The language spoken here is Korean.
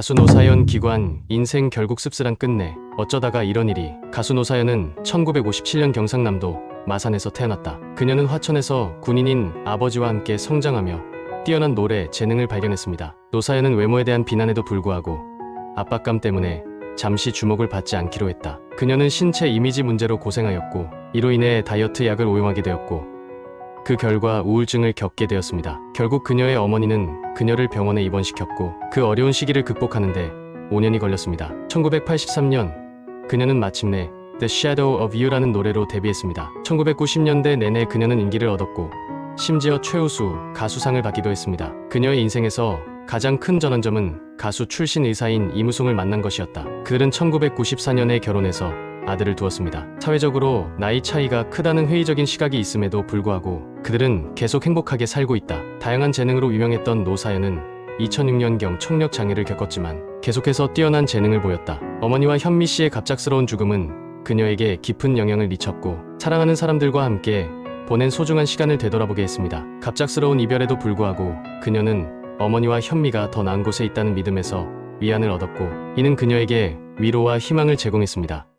가수 노사연 기관 인생 결국 씁쓸한 끝내 어쩌다가 이런 일이 가수 노사연은 1957년 경상남도 마산에서 태어났다. 그녀는 화천에서 군인인 아버지와 함께 성장하며 뛰어난 노래 재능을 발견했습니다. 노사연은 외모에 대한 비난에도 불구하고 압박감 때문에 잠시 주목을 받지 않기로 했다. 그녀는 신체 이미지 문제로 고생하였고 이로 인해 다이어트 약을 오용하게 되었고 그 결과 우울증을 겪게 되었습니다. 결국 그녀의 어머니는 그녀를 병원에 입원시켰고 그 어려운 시기를 극복하는데 5년이 걸렸습니다. 1983년 그녀는 마침내 The Shadow of You라는 노래로 데뷔했습니다. 1990년대 내내 그녀는 인기를 얻었고 심지어 최우수 가수상을 받기도 했습니다. 그녀의 인생에서 가장 큰 전환점은 가수 출신 의사인 이무송을 만난 것이었다. 그들은 1994년에 결혼해서 아들을 두었습니다. 사회적으로 나이 차이가 크다는 회의적인 시각이 있음에도 불구하고 그들은 계속 행복하게 살고 있다. 다양한 재능으로 유명했던 노사연은 2006년경 청력 장애를 겪었지만 계속해서 뛰어난 재능을 보였다. 어머니와 현미 씨의 갑작스러운 죽음은 그녀에게 깊은 영향을 미쳤고 사랑하는 사람들과 함께 보낸 소중한 시간을 되돌아보게 했습니다. 갑작스러운 이별에도 불구하고 그녀는 어머니와 현미가 더 나은 곳에 있다는 믿음에서 위안을 얻었고 이는 그녀에게 위로와 희망을 제공했습니다.